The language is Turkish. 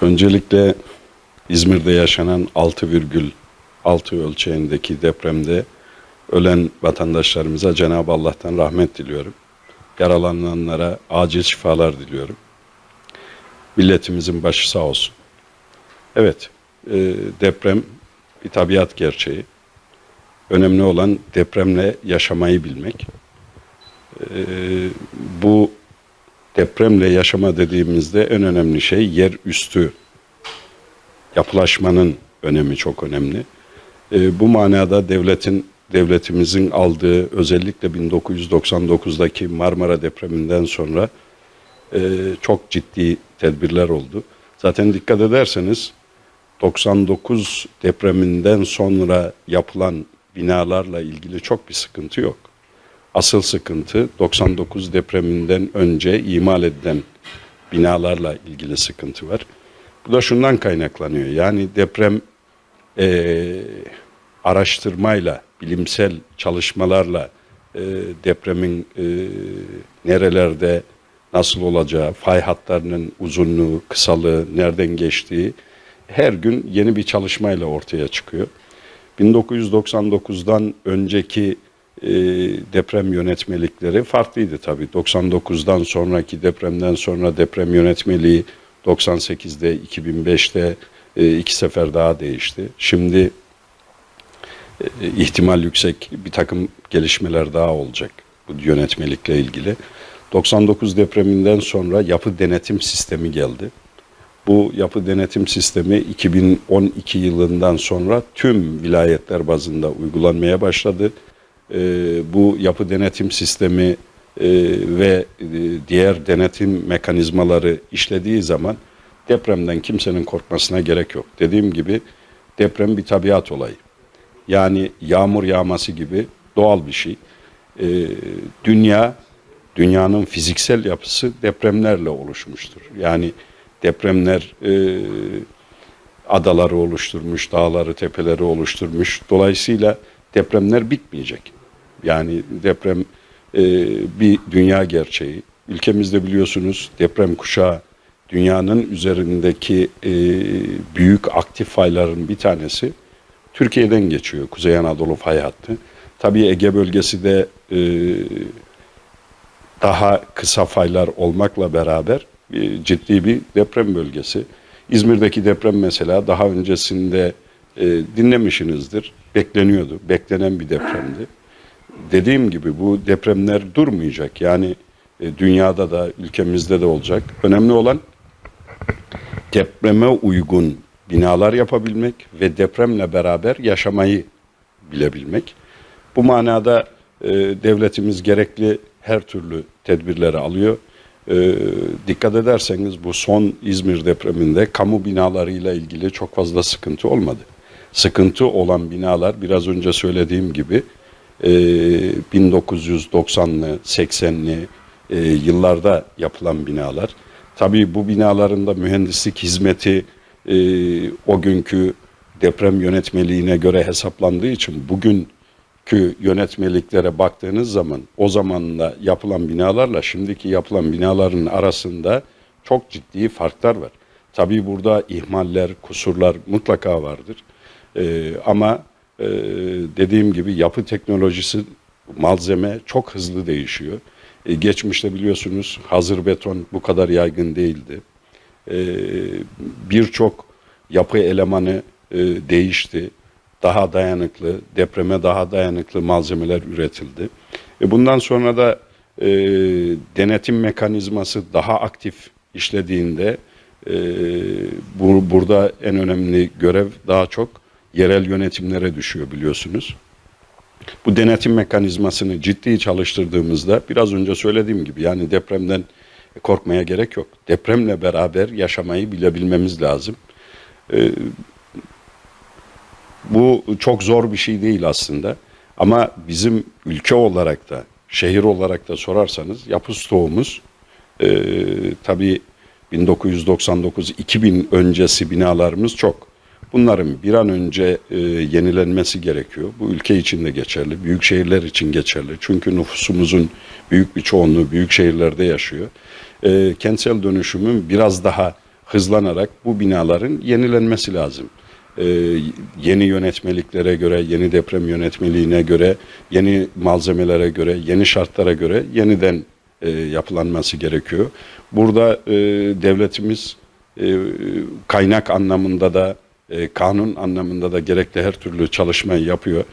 Öncelikle İzmir'de yaşanan 6,6 ölçeğindeki depremde ölen vatandaşlarımıza Cenab-ı Allah'tan rahmet diliyorum. Yaralananlara acil şifalar diliyorum. Milletimizin başı sağ olsun. Evet, e, deprem bir tabiat gerçeği. Önemli olan depremle yaşamayı bilmek. E, bu depremle yaşama dediğimizde en önemli şey yer üstü yapılaşmanın önemi çok önemli. E, bu manada devletin devletimizin aldığı özellikle 1999'daki Marmara depreminden sonra e, çok ciddi tedbirler oldu. Zaten dikkat ederseniz 99 depreminden sonra yapılan binalarla ilgili çok bir sıkıntı yok. Asıl sıkıntı 99 depreminden önce imal edilen binalarla ilgili sıkıntı var. Bu da şundan kaynaklanıyor. Yani deprem eee, araştırmayla, bilimsel çalışmalarla eee, depremin eee, nerelerde nasıl olacağı, fay hatlarının uzunluğu, kısalığı, nereden geçtiği her gün yeni bir çalışmayla ortaya çıkıyor. 1999'dan önceki e, deprem yönetmelikleri farklıydı tabii. 99'dan sonraki depremden sonra deprem yönetmeliği 98'de, 2005'te e, iki sefer daha değişti. Şimdi e, ihtimal yüksek bir takım gelişmeler daha olacak bu yönetmelikle ilgili. 99 depreminden sonra yapı denetim sistemi geldi. Bu yapı denetim sistemi 2012 yılından sonra tüm vilayetler bazında uygulanmaya başladı. Ee, bu yapı denetim sistemi e, ve e, diğer denetim mekanizmaları işlediği zaman depremden kimsenin korkmasına gerek yok. Dediğim gibi deprem bir tabiat olayı. Yani yağmur yağması gibi doğal bir şey. Ee, dünya, dünyanın fiziksel yapısı depremlerle oluşmuştur. Yani depremler e, adaları oluşturmuş, dağları, tepeleri oluşturmuş. Dolayısıyla depremler bitmeyecek. Yani deprem e, bir dünya gerçeği. Ülkemizde biliyorsunuz deprem kuşağı dünyanın üzerindeki e, büyük aktif fayların bir tanesi Türkiye'den geçiyor. Kuzey Anadolu fay hattı. Tabii Ege bölgesi de e, daha kısa faylar olmakla beraber e, ciddi bir deprem bölgesi. İzmir'deki deprem mesela daha öncesinde e, dinlemişsinizdir. Bekleniyordu. Beklenen bir depremdi. Dediğim gibi bu depremler durmayacak. Yani e, dünyada da ülkemizde de olacak. Önemli olan depreme uygun binalar yapabilmek ve depremle beraber yaşamayı bilebilmek. Bu manada e, devletimiz gerekli her türlü tedbirleri alıyor. E, dikkat ederseniz bu son İzmir depreminde kamu binalarıyla ilgili çok fazla sıkıntı olmadı. Sıkıntı olan binalar biraz önce söylediğim gibi e, 1990'lı, 80'li e, yıllarda yapılan binalar. Tabii bu binaların da mühendislik hizmeti e, o günkü deprem yönetmeliğine göre hesaplandığı için bugünkü yönetmeliklere baktığınız zaman o zamanla yapılan binalarla şimdiki yapılan binaların arasında çok ciddi farklar var. Tabii burada ihmaller, kusurlar mutlaka vardır. E, ama e, dediğim gibi yapı teknolojisi, malzeme çok hızlı değişiyor. E, geçmişte biliyorsunuz hazır beton bu kadar yaygın değildi. E, Birçok yapı elemanı e, değişti. Daha dayanıklı, depreme daha dayanıklı malzemeler üretildi. E, bundan sonra da e, denetim mekanizması daha aktif işlediğinde e, bu, burada en önemli görev daha çok yerel yönetimlere düşüyor biliyorsunuz. Bu denetim mekanizmasını ciddi çalıştırdığımızda biraz önce söylediğim gibi yani depremden korkmaya gerek yok. Depremle beraber yaşamayı bilebilmemiz lazım. Ee, bu çok zor bir şey değil aslında. Ama bizim ülke olarak da, şehir olarak da sorarsanız yapı stoğumuz e, tabii 1999-2000 öncesi binalarımız çok. Bunların bir an önce e, yenilenmesi gerekiyor. Bu ülke için de geçerli, büyük şehirler için geçerli. Çünkü nüfusumuzun büyük bir çoğunluğu büyük şehirlerde yaşıyor. E, kentsel dönüşümün biraz daha hızlanarak bu binaların yenilenmesi lazım. Ee, yeni yönetmeliklere göre, yeni deprem yönetmeliğine göre, yeni malzemelere göre, yeni şartlara göre yeniden e, yapılanması gerekiyor. Burada e, devletimiz e, kaynak anlamında da, e, kanun anlamında da gerekli her türlü çalışmayı yapıyor.